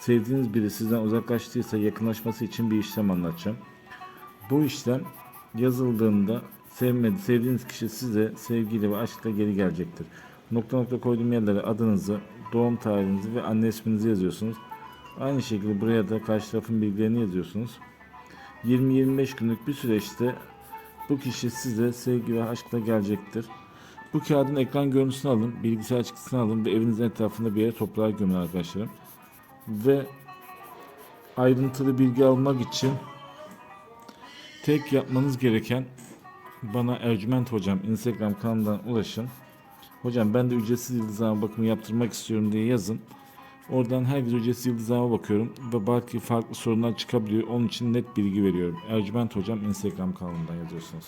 sevdiğiniz biri sizden uzaklaştıysa yakınlaşması için bir işlem anlatacağım. Bu işlem yazıldığında sevmedi, sevdiğiniz kişi size sevgiyle ve aşkla geri gelecektir. Nokta nokta koyduğum yerlere adınızı, doğum tarihinizi ve anne isminizi yazıyorsunuz. Aynı şekilde buraya da karşı tarafın bilgilerini yazıyorsunuz. 20-25 günlük bir süreçte bu kişi size sevgi ve aşkla gelecektir. Bu kağıdın ekran görüntüsünü alın, bilgisayar çıktısını alın ve evinizin etrafında bir yere toprağa gömün arkadaşlarım. Ve ayrıntılı bilgi almak için tek yapmanız gereken bana Ercüment Hocam Instagram kanalından ulaşın. Hocam ben de ücretsiz yıldızlama bakımı yaptırmak istiyorum diye yazın. Oradan herkes ücretsiz yıldızlama bakıyorum ve belki farklı sorunlar çıkabiliyor. Onun için net bilgi veriyorum. Ercüment Hocam Instagram kanalından yazıyorsunuz.